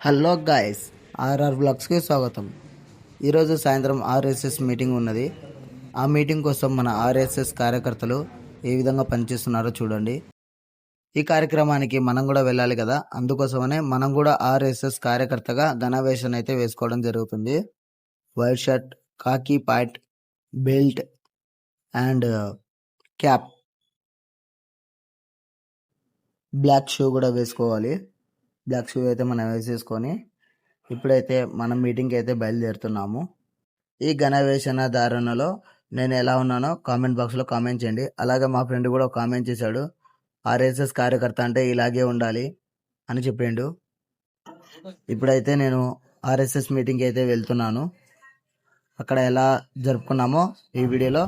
Hello guys RR బ్లాగ్స్కి స్వాగతం. ఈరోజు సాయంత్రం ఆర్ఎస్ఎస్ మీటింగ్ ఉన్నది. ఆ మీటింగ్ కోసం మన ఆర్ఎస్ఎస్ కార్యకర్తలు ఏ విధంగా పనిచేస్తున్నారో చూడండి. ఈ కార్యక్రమానికి మనం కూడా వెళ్ళాలి కదా. అందుకోసమనే మనం కూడా ఆర్ఎస్ఎస్ కార్యకర్తగా ఘనవేషన్ అయితే వేసుకోవడం జరుగుతుంది. White shirt khaki pant belt and cap. Black shoe కూడా వేసుకోవాలి. బ్లాక్ షూ అయితే మనం వేసేసుకొని ఇప్పుడైతే మనం మీటింగ్కి అయితే బయలుదేరుతున్నాము. ఈ ఘనవేషణ ధారణలో నేను ఎలా ఉన్నానో కామెంట్ బాక్స్లో కామెంట్ చేయండి. అలాగే మా ఫ్రెండ్ కూడా కామెంట్ చేశాడు. ఆర్ఎస్ఎస్ కార్యకర్త అంటే ఇలాగే ఉండాలి అని చెప్పిండు. ఇప్పుడైతే నేను ఆర్ఎస్ఎస్ మీటింగ్కి అయితే వెళ్తున్నాను. అక్కడ ఎలా జరుపుకున్నామో ఈ వీడియోలో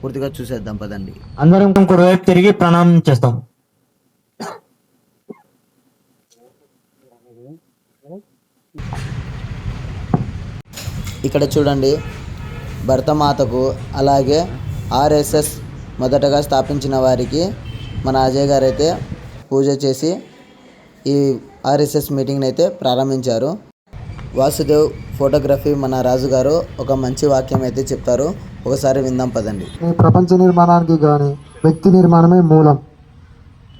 పూర్తిగా చూసేద్దాం పదండి. అందరం కుడివైపు తిరిగి ప్రణామం చేస్తాం. ఇక్కడ చూడండి భరతమాతకు అలాగే ఆర్ఎస్ఎస్ మొదటగా స్థాపించిన వారికి మన అజయ్ గారు అయితే పూజ చేసి ఈ ఆర్ఎస్ఎస్ మీటింగ్ని అయితే ప్రారంభించారు. వాసుదేవ్ ఫోటోగ్రఫీ మన రాజు గారు ఒక మంచి వాక్యం అయితే చెప్తారు. ఒకసారి విందాం పదండి. ఈ ప్రపంచ నిర్మాణానికి కానీ వ్యక్తి నిర్మాణమే మూలం.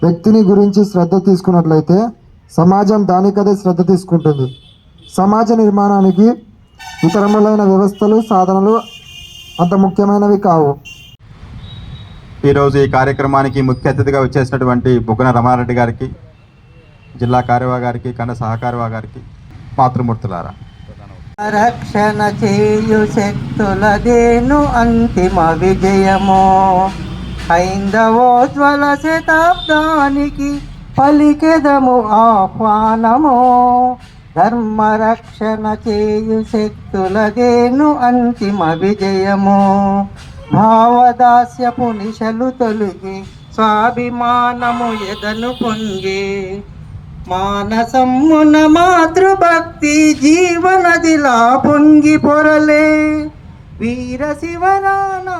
వ్యక్తిని గురించి శ్రద్ధ తీసుకున్నట్లయితే సమాజం దానికదే శ్రద్ధ తీసుకుంటుంది. సమాజ నిర్మాణానికి ఇతరములైన వ్యవస్థలు సాధనలు అంత ముఖ్యమైనవి కావు. ఈరోజు ఈ కార్యక్రమానికి ముఖ్య అతిథిగా వచ్చేసినటువంటి బుగ్గన రమారెడ్డి గారికి జిల్లా కార్యవా గారికి కన్న సహకార్యవా గారికి మాతృమూర్తులారా. రక్షణ చేయు శక్తులదేను అంతిమ విజయము. హైందవోజ్వల శతాబ్దానికి పలికెదము ఆహ్వానము. ధర్మ రక్షణ చేయు శక్తులదేను అంతిమ విజయము భావదాస్యపు నిశలు తొలగి స్వాభిమానము ఎదను పొంగి మానసమ్మున మాతృభక్తి జీవనదిలా పొంగి పొరలే వీర శివరానా.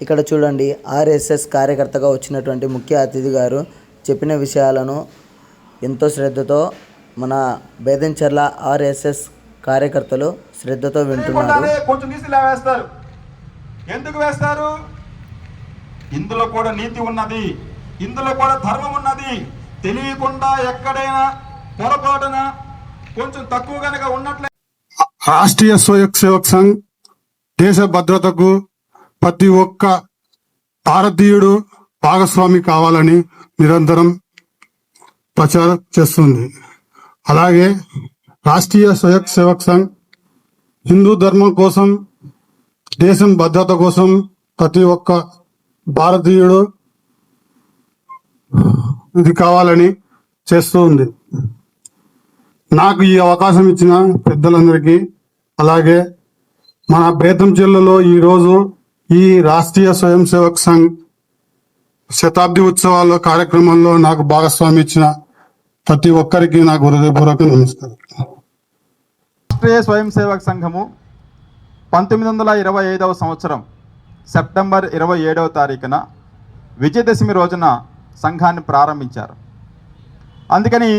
ఇక్కడ చూడండి ఆర్ఎస్ఎస్ కార్యకర్తగా వచ్చినటువంటి ముఖ్య అతిథి గారు చెప్పిన విషయాలను ఎంతో శ్రద్ధతో మన బేదంచెర్ల ఆర్ఎస్ఎస్ కార్యకర్తలు శ్రద్ధతో వింటున్నారు. కొంచెం తీసి ఇలా వేస్తారు. ఎందుకు వేస్తారు? ఇందులో కూడా నీతి ఉన్నది. ఇందులో కూడా ధర్మం ఉన్నది. తెలియకుండా ఎక్కడైనా పొరపాటున కొంచెం తక్కువ గనక ఉన్నట్లే రాష్ట్రీయ స్వయం సేవక్ సంఘ్ దేశ భద్రతకు ప్రతి ఒక్క భారతీయుడు భాగస్వామి కావాలని నిరంతరం ప్రచారం చేస్తుంది. అలాగే రాష్ట్రీయ స్వయం సేవక్ సంఘ్ హిందూ ధర్మం కోసం దేశం భద్రత కోసం ప్రతి ఒక్క భారతీయుడు ఇది కావాలని చేస్తూ ఉంది. నాకు ఈ అవకాశం ఇచ్చిన పెద్దలందరికీ అలాగే మన బేతం జిల్లాలో ఈరోజు ఈ రాష్ట్రీయ స్వయం సేవక్ సంఘ్ శతాబ్ది ఉత్సవాల్లో కార్యక్రమంలో నాకు భాగస్వామి ఇచ్చిన ప్రతి ఒక్కరికి నాకు హృదయపూర్వక నమస్కారం. రాష్ట్రీయ స్వయం సేవక సంఘము పంతొమ్మిది వందల ఇరవై ఐదవ సంవత్సరం సెప్టెంబర్ ఇరవై ఏడవ తారీఖున విజయదశమి రోజున సంఘాన్ని ప్రారంభించారు. అందుకని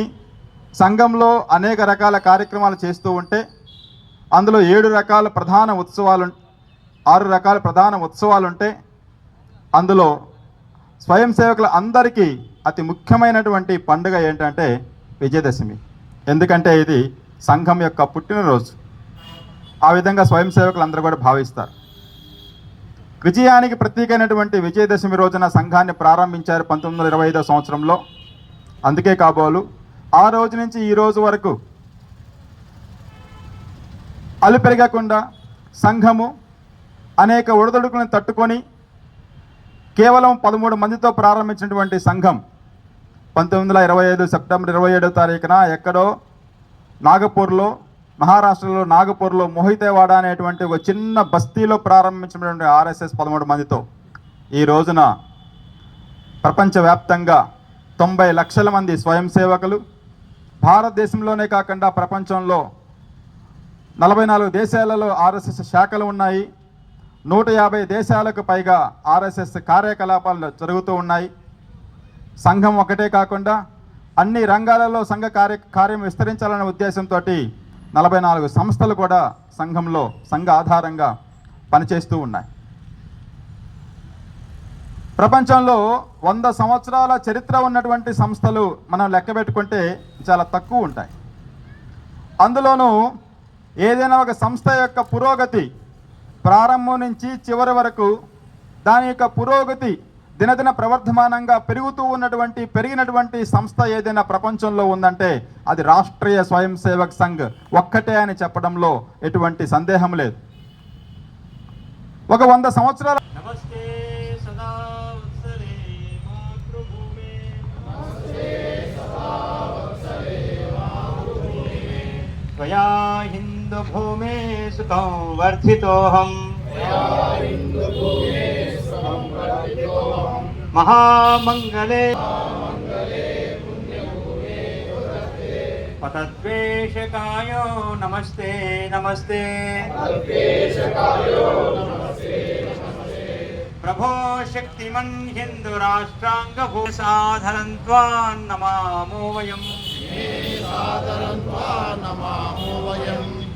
సంఘంలో అనేక రకాల కార్యక్రమాలు చేస్తూ ఉంటే అందులో ఏడు రకాల ప్రధాన ఉత్సవాలు ఆరు రకాల ప్రధాన ఉత్సవాలు ఉంటాయి అందులో స్వయం సేవకుల అందరికీ అతి ముఖ్యమైనటువంటి పండుగ ఏంటంటే విజయదశమి. ఎందుకంటే ఇది సంఘం యొక్క పుట్టినరోజు. ఆ విధంగా స్వయం సేవకులు అందరూ కూడా భావిస్తారు. విజయానికి ప్రత్యేకమైనటువంటి విజయదశమి రోజున సంఘాన్ని ప్రారంభించారు పంతొమ్మిది వందల ఇరవై ఐదో సంవత్సరంలో. అందుకే కాబోలు ఆ రోజు నుంచి ఈ రోజు వరకు అలు పెరగకుండా సంఘము అనేక ఒడిదొడుకులను తట్టుకొని కేవలం పదమూడు మందితో ప్రారంభించినటువంటి సంఘం పంతొమ్మిది వందల ఇరవై ఐదు సెప్టెంబర్ ఇరవై ఏడో తారీఖున ఎక్కడో నాగపూర్లో మహారాష్ట్రలో నాగపూర్లో మోహితేవాడ అనేటువంటి ఒక చిన్న బస్తీలో ప్రారంభించినటువంటి ఆర్ఎస్ఎస్ పదమూడు మందితో ఈ రోజున ప్రపంచవ్యాప్తంగా తొంభై లక్షల మంది స్వయం సేవకులు భారతదేశంలోనే కాకుండా ప్రపంచంలో నలభై నాలుగు దేశాలలో ఆర్ఎస్ఎస్ శాఖలు ఉన్నాయి. నూట యాభై దేశాలకు పైగా ఆర్ఎస్ఎస్ కార్యకలాపాలు జరుగుతూ ఉన్నాయి. సంఘం ఒకటే కాకుండా అన్ని రంగాలలో సంఘ కార్య కార్యం విస్తరించాలనే ఉద్దేశంతో నలభై నాలుగు సంస్థలు కూడా సంఘంలో సంఘ ఆధారంగా పనిచేస్తూ ఉన్నాయి. ప్రపంచంలో వంద సంవత్సరాల చరిత్ర ఉన్నటువంటి సంస్థలు మనం లెక్క పెట్టుకుంటే చాలా తక్కువ ఉంటాయి. అందులోనూ ఏదైనా ఒక సంస్థ యొక్క పురోగతి ప్రారంభం నుంచి చివరి వరకు దాని యొక్క పురోగతి దినదిన ప్రవర్ధమానంగా పెరుగుతూ ఉన్నటువంటి పెరిగినటువంటి సంస్థ ఏదైనా ప్రపంచంలో ఉందంటే అది రాష్ట్రీయ స్వయం సేవక్ సంఘ్. ఒక్కటే అని చెప్పడంలో ఎటువంటి సందేహం లేదు. ఒక వంద సంవత్సరాల నమస్తే సదా इन्दुभूमे सुखं वर्धितोऽहम् महामङ्गले पतद्वेषकायो नमस्ते नमस्ते। प्रभो शक्तिमन हिंदु शक्तिमन् हिन्दुराष्ट्राङ्गभूषाधरन् त्वान्नमामो वयम् सादरं त्वा नमामो वयम्।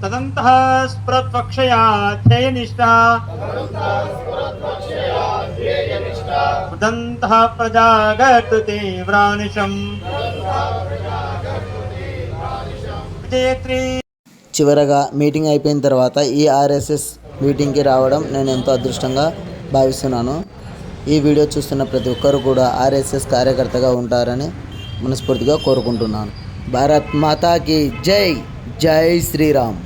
तदन्तः स्प्रत्वक्षया ध्येयनिष्ठा उदन्तः प्रजागर्तु तीव्रानिशम् विजयत्री చివరగా మీటింగ్ అయిపోయిన తర్వాత ఈ ఆర్ఎస్ఎస్ మీటింగ్కి రావడం నేను ఎంతో అదృష్టంగా భావిస్తున్నాను ఈ వీడియో చూస్తున్న ప్రతి ఒక్కరు కూడా ఆర్ఎస్ఎస్ కార్యకర్తగా ఉంటారని మనస్ఫూర్తిగా కోరుకుంటున్నాను భారత్ మాతాకి జై జై శ్రీరామ్